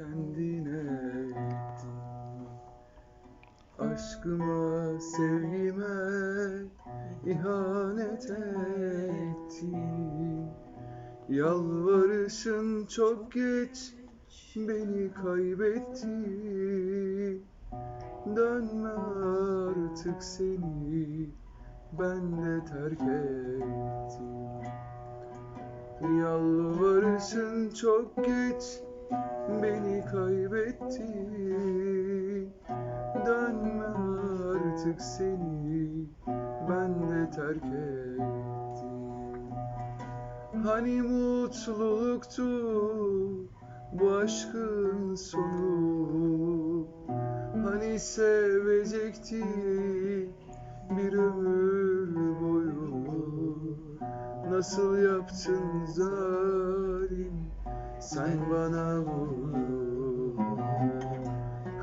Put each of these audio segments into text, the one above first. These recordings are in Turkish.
kendine ettin Aşkıma, sevgime ihanet ettin. Yalvarışın çok geç beni kaybetti. Dönme artık seni ben de terk ettim. Yalvarışın çok geç beni kaybetti Dönme artık seni ben de terk ettim. Hani mutluluktu bu aşkın sonu? Hani sevecektik bir ömür boyu? Nasıl yaptın zalim sen bana bunu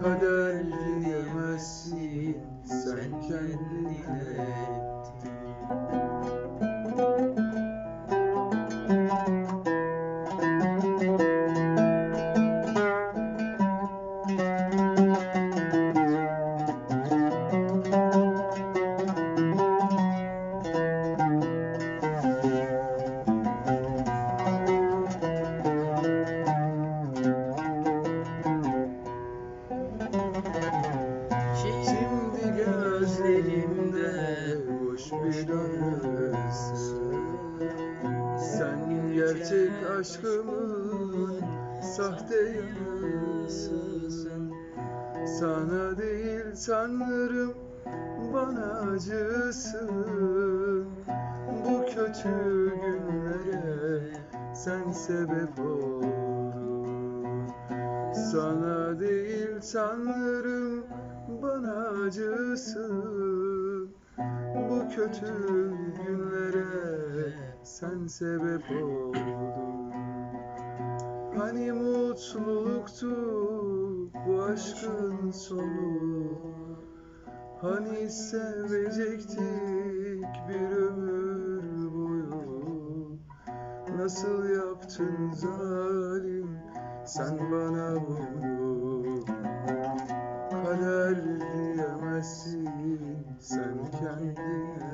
Kader diyemezsin. Sen kendine ettin gözlerimde boş bir dönüyorsun Sen gerçek aşkımın sahte yanısın Sana değil sanırım bana acısın. Bu kötü günlere sen sebep oldun Sana değil sanırım bana acısın. Bu kötü günlere sen sebep oldun. Hani mutluluktu bu aşkın sonu? Hani sevecektik bir ömür boyu? Nasıl yaptın zalim sen bana bunu kader diyemezsin sen kendine